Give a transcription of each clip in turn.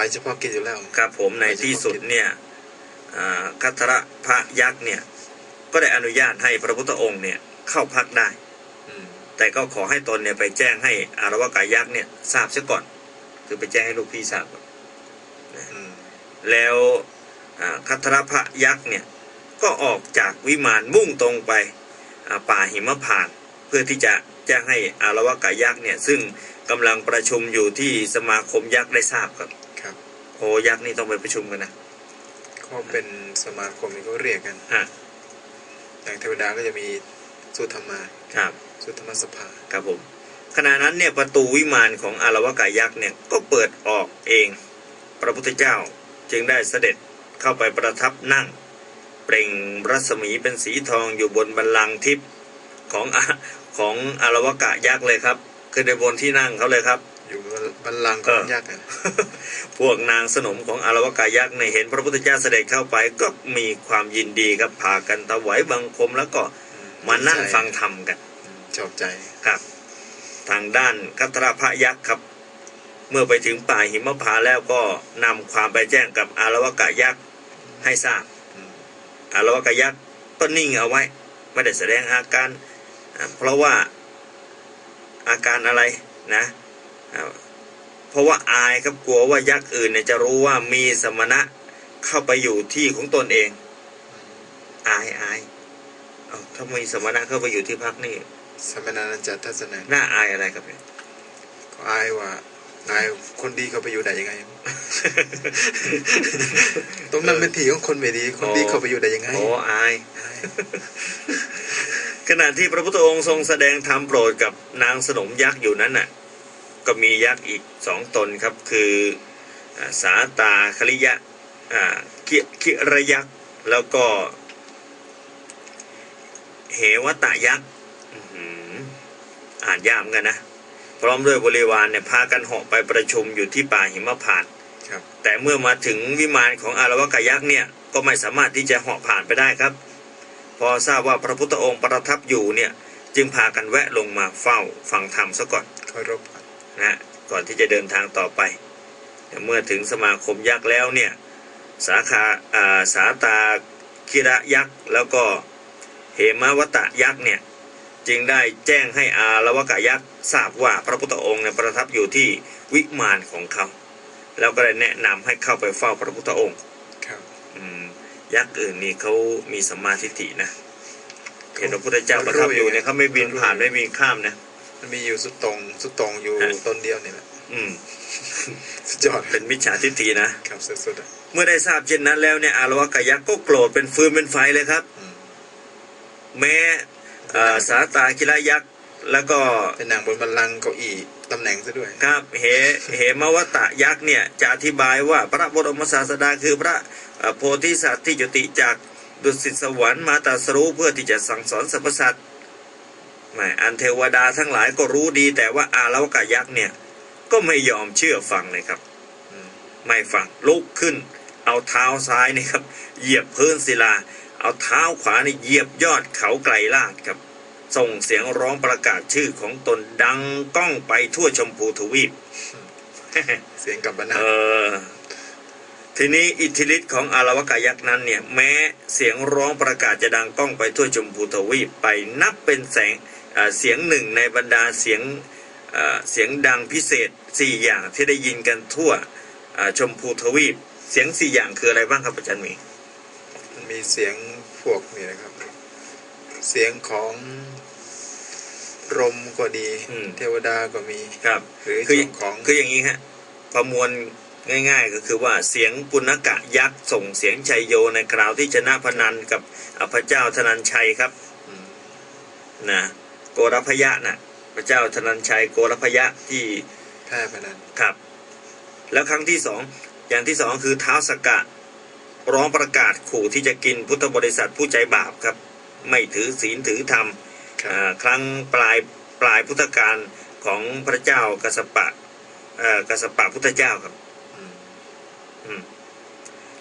ไปเฉพาะกิจอยู่แล้วครับผมในที่สุดเนี่ยคัทระพระยักษ์เนี่ยก็ได้อนุญาตให้พระพุทธองค์เนี่ยเข้าพักได้อืแต่ก็ขอให้ตนเนี่ยไปแจ้งให้อารวากายักษ์เนี่ยทราบเสียก่อน คือไปแจ้งให้ลูกพี่ทราบก่อนแล้วคัทรพระยักษ์เนี่ยก็ออกจากวิมานมุ่งตรงไปป่าหิมพานเพื่อที่จะแจ้งให้อารวากายักษ์เนี่ยซึ่งกำลังประชุมอยู่ที่สมาคมยักษ์ได้ทราบครับ โอ้ยักษ์นี่ต้องไปประชุมกันนะก็เป็นสมาคมที่เขาเรียกกันฮะอย่างเทวดาก็จะมีสุธรรมาครับสุธรรมสภาครับผมขณะนั้นเนี่ยประตูวิมานของอารวากายักษ์เนี่ยก็เปิดออกเอง พระพุทธเจ้าจึงได้เสด็จเข้าไปประทับนั่ง เปล่งรัศมีเป็นสีทองอยู่บนบัลลังก์ทิพย์ของอะของอารวากะยักษ์เลยครับ คือในบนที่นั่งเขาเลยครับ อยู่บนบัลลังก์ของยักษ์อะพวกนางสนมของอารวากายักษ์ในยเห็นพระพุทธเจ้าเสด็จเข้าไปก็มีความยินดีครับพากันถวายบังคมแล้วก็อืมานั่งดีใจฟังธรรมกันอืมชอบใจครับ ทางด้านคัตระพระยักษ์ครับ เมื่อไปถึงป่าหิมพานต์แล้วก็นำความไปแจ้งกับอารวากะยักษ์ให้ทราบอืมอารวากะยักษ์ก็นิ่งเอาไว้ ไม่ได้แสดงอาการอ่าเพราะว่าอาการอะไรนะอ่า เพราะว่าอายครับกลัวว่ายักษ์อื่นเนี่ยจะรู้ว่ามีสมณะเข้าไปอยู่ที่ของตนเอง อายอายเอาถ้ามีสมณะเข้าไปอยู่ที่พักนี่ สมณานันจะทัศนะน่าอายอะไรครับเนี่ยก็อายว่าอายคนดีเขาไปอยู่ได้ยังไง ตรงนั้นเป็นที่ของคนไม่ดี คนดีเขาไปอยู่ได้ยังไง โอ้อายอายขณะที่พระพุทธองค์ทรงแสดงธรรมโปรดกับนางสนมยักษ์อยู่นั้นน่ะ ก็มียักษ์อีกสองตนครับ คืออ่าสาตาคลิยะอ่าคิคิระยักษ์แล้วก็ เหวตะยักษ์อื้อหืออ่านยากเหมือนกันนะ พร้อมด้วยบริวารเนี่ยพากันเหาะไปประชุมอยู่ที่ป่าหิมพานต์ครับแต่เมื่อมาถึงวิมานของอารวากายักษ์เนี่ยก็ไม่สามารถที่จะเหาะผ่านไปได้ครับ พอทราบว่าพระพุทธองค์ประทับอยู่เนี่ย จึงพากันแวะลงมาเฝ้าฟังธรรมซะก่อนเคารพก่อ นนะฮะก่อนที่จะเดินทางต่อไป เมื่อถึงสมาคมยักษ์แล้วเนี่ยสาขาอ่าสาตาคิระยักษ์แล้วก็เหมวัตะยักษ์เนี่ยจึงได้แจ้งให้อารวากายักษ์ทราบว่าพระพุทธองค์เนี่ยประทับอยู่ที่วิมานของเขา แล้วก็ได้แนะนำให้เข้าไปเฝ้าพระพุทธองค์ครับอืมยักษ์อื่นนี่เขามีสัมมาทิฏฐินะเห็นพระพุทธเจ้าประทับอยู่เนี่ยเขาไม่บินผ่านไม่บินข้ามนะ มันมีอยู่สุดตรงสุดตรงอยู่ฮะต้นเดียวนี่แหละอืมสุดยอดเป็นมิจฉาทิฏฐินะครับสุดๆอะเมื่อได้ทราบเช่นนั้นแล้วเนี่ยอารวากายักษ์ก็โกรธเป็นฟืนเป็นไฟเลยครับอืมแม้เอ่อสาตาคิระยักษ์แล้วก็เป็นนางบนบัลลังก์เก้าอี้ตำแหน่งซะด้วย ครับเหเหมวัตะยักษ์เนี่ยจะอธิบายว่าพระบรมศาสดาคือพระเอ่อโพธิสัตว์ที่จุติจากดุสิตสวรรค์มาตรัสรู้เพื่อที่จะสั่งสอนสรรพสัตว์ แหมอันเทวดาทั้งหลายก็รู้ดี แต่ว่าอารวากายักษ์เนี่ย ก็ไม่ยอมเชื่อฟังเลยครับอืมไม่ฟังลุกขึ้น เอาเท้าซ้ายนี่ครับ เหยียบพื้นศิลา เอาเท้าขวานี่เหยียบยอดเขาไกลลาดครับ ส่งเสียงร้องประกาศชื่อของตนดังก้องไปทั่วชมพูทวีป เสียงกับบรรณาเออทีนี้อิทธิฤทธิ์ของอารวกายักษ์นั้นเนี่ย แม้เสียงร้องประกาศจะดังก้องไปทั่วชมพูทวีปไปนับเป็นแสง เอ่อเสียงหนึ่งในบรรดาเสียงเอ่อเสียงดังพิเศษสี่อย่างที่ได้ยินกันทั่วเอ่อชมพูทวีป เสียงสี่อย่างคืออะไรบ้างครับอาจารย์หมีมันมีเสียงพวกนี่นะครับ เสียงของลมก็ดีอืมเทวดาก็มีครับหรือคือช่วงของคืออย่างนี้ฮะประมวลง่าย ๆ ก็คือว่าเสียงปุณกะยักษ์ส่งเสียงชัยโยในคราวที่ชนะพนันกับอ่าพระเจ้าธนัญชัยครับอืมนะโกรพยะนะพระเจ้าธนัญชัยโกรพยะที่แพ้พนันขับ แล้วครั้งที่สองอย่างที่สองคือเท้าสกกะ ร้องประกาศขู่ที่จะกินพุทธบริษัทผู้ใจบาปครับ ไม่ถือศีลถือธรรมครับอ่าครั้งปลายปลายพุทธกาลของพระเจ้ากัสสปะเอ่อกัสสปะพุทธเจ้าครับอืมอืม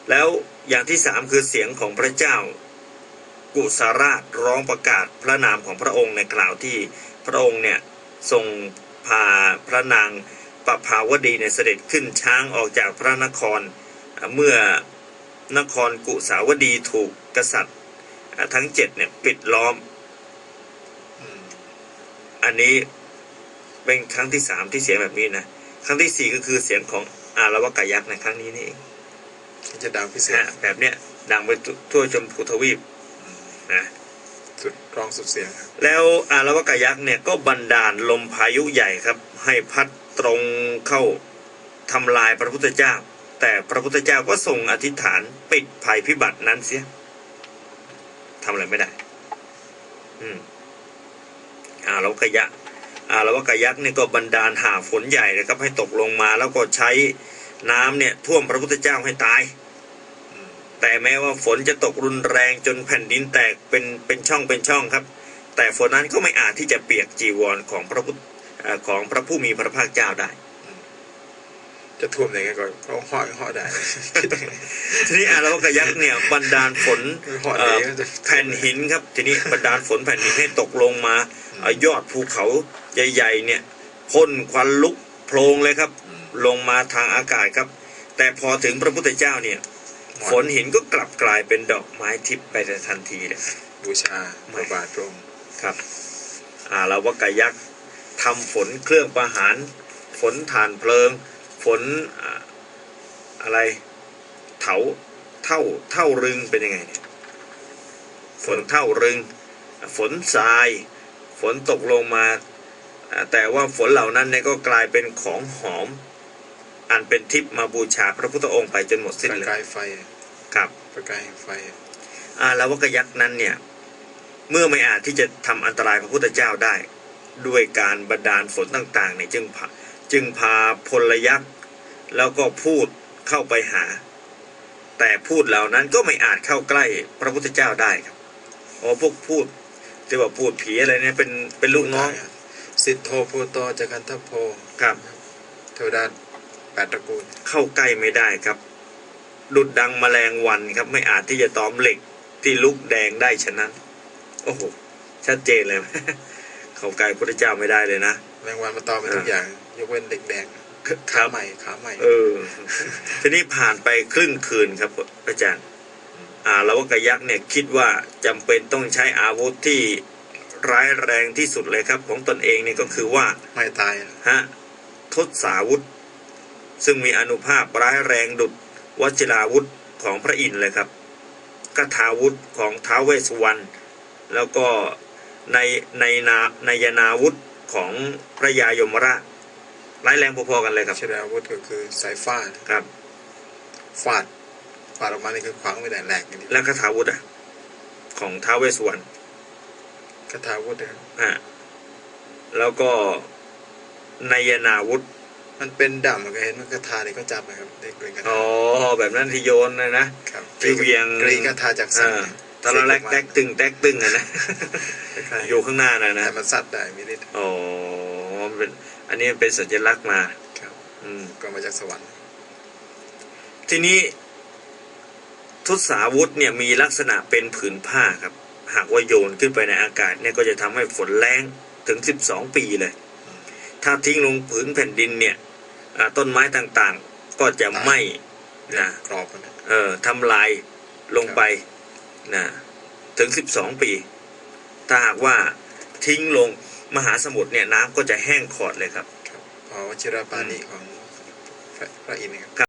แล้วอย่างที่สามคือเสียงของพระเจ้า กุสาราชร้องประกาศพระนามของพระองค์ในกล่าวที่พระองค์เนี่ยทรงพาพระนางปภาวดีเนี่ยเสด็จขึ้นช้างออกจากพระนครอ่าเมื่อนครกุสาวดีถูกกษัตริย์อ่าทั้งเจ็ดเนี่ยปิดล้อมอืมอันนี้เป็นครั้งที่สามที่เสียงแบบนี้นะ ครั้งที่สี่ก็คือเสียงของอารวกายักษ์ในครั้งนี้นี่เองที่จะดังพิเศษนะแบบเนี้ยดังไปทั่วชมพูทวีป นะสุดร้องสุดเสียงครับแล้วอารวกายักษ์เนี่ยก็บันดาลลมพายุใหญ่ครับ ให้พัดตรงเข้าทำลายพระพุทธเจ้า แต่พระพุทธเจ้าก็ทรงอธิษฐานปิดภัยพิบัตินั้นเสียทำอะไรไม่ได้ อืมอารวกายักษ์อารวกายักษ์เนี่ยก็บันดาลหาฝนใหญ่นะครับ ให้ตกลงมาแล้วก็ใช้น้ำเนี่ยท่วมพระพุทธเจ้าให้ตายอืม แต่แม้ว่าฝนจะตกรุนแรงจนแผ่นดินแตกเป็นเป็นช่องเป็นช่องครับ แต่ฝนนั้นก็ไม่อาจที่จะเปียกจีวรของพระพุทธเอ่อของพระผู้มีพระภาคเจ้าได้ จะท่วมยังไงก็ก็ห่อห่อได้ ทีนี้อารวกยักษ์เนี่ยบันดาลฝนห่อเอ่ได้อก็จะแผ่นหินครับ ทีนี้บันดาลฝนแผ่นหินให้ตกลงมาเอ่อยอดภูเขาใหญ่ๆเนี่ยพ่นควันลุกโพลงเลยครับอืมลงมาทางอากาศครับ แต่พอถึงพระพุทธเจ้าเนี่ย ฝนหินก็กลับกลายเป็นดอกไม้ทิพย์ไปทันทีเลยบูชาพระบาทพระองค์ครับอาราวกยักษ์ทำฝนเครื่องประหาร ฝนฐานเพลิง ฝนอะไรเถาเท่าเท่ารึงเป็นยังไงเนี่ยฝนเท่ารึง ฝนทราย ฝนตกลงมา แต่ว่าฝนเหล่านั้นเนี่ยก็กลายเป็นของหอม อันเป็นทิพย์มาบูชาพระพุทธองค์ไปจนหมดสิ้นประเลยกายไฟครับประกายแห่งไฟ อาราวกยักษ์นั้นเนี่ย เมื่อไม่อาจที่จะทำอันตรายพระพุทธเจ้าได้ ด้วยการบันดาลฝนต่างๆเนี่ยจึงพาจึงพาพลยักษ์แล้วก็พูดเข้าไปหา แต่พูดเหล่านั้นก็ไม่อาจเข้าใกล้พระพุทธเจ้าได้ครับอ๋อพวกพูดที่ว่าพูดผีอะไรเนี่ยเป็นเป็นลูกน้องสิทโธโพโตจักันทโพครับ เทวดา แปดตระกูล เข้าใกล้ไม่ได้ครับ ดุดดังแมลงวันครับไม่อาจที่จะตอมเหล็กที่ลุกแดงได้ฉะนั้น โอ้โห ชัดเจนเลย เข้าใกล้พระเจ้าไม่ได้เลยนะแมงวันมาตอมเป็นทุกอย่าง ยกเว้นเด็กแดงคขารับใหม่ขาใหม่ เออ ทีนี้ผ่านไปครึ่งคืนครับอาจารย์ อ่าแล้วว่ากยักษ์เนี่ยคิดว่าจำเป็นต้องใช้อาวุธที่ร้ายแรงที่สุดเลยครับ ของตนเองเนี่ยก็คือว่าไม่ตายฮะทศาวุธ ซึ่งมีอนุภาพร้ายแรงดุดวชิราวุธของพระอินทร์เลยครับกถาวุธของท้าวเวสสุวรรณแล้วก็ในในนาในยนาวุธของพระยายมราชร้ายแรงพอๆกันเลยครับชดาวุธก็คือสายฟ้านะครับฟาดฟาดออกมานี่คือขวางไม่ได้แหลกอย่างนี้และคาถาวุธอะ ของท้าวเวสสุวรรณคาถาวุธนะครับฮะแล้วก็ในยนาวุธ มันเป็นดำก็เห็นมันคาถาเนี่ยก็จับนะครับเด็กเรียนคาถาอ๋อแบบนั้นที่โยนนะนะครับที่เวียงกรีกคาถาจากสัตว์อ่าตะละแลกแตกตึงแตกตึงอะนะคล้ายๆอยู่ข้างหน้านะนะแต่มันสัตว์ได้มีฤทธิ์อ๋อมันเป็นอันนี้เป็นสัญลักษณ์มาครับ อืมก็มาจากสวรรค์ ทีนี้ทุสาวุธเนี่ยมีลักษณะเป็นผืนผ้าครับ หากว่าโยนขึ้นไปในอากาศเนี่ยก็จะทำให้ฝนแรงถึง12ปีเลย ถ้าทิ้งลงผืนแผ่นดินเนี่ยอ่า ต้นไม้ต่างๆ ก็จะไหม้นะกรอบมันนะเออทำลายลงไปนะถึง 12 ปี ถ้าหากว่าทิ้งลงมหาสมุทรเนี่ยน้ำก็จะแห้งขอดเลยครับครับพอวชิรปานิของพระพระอินทร์นะครับ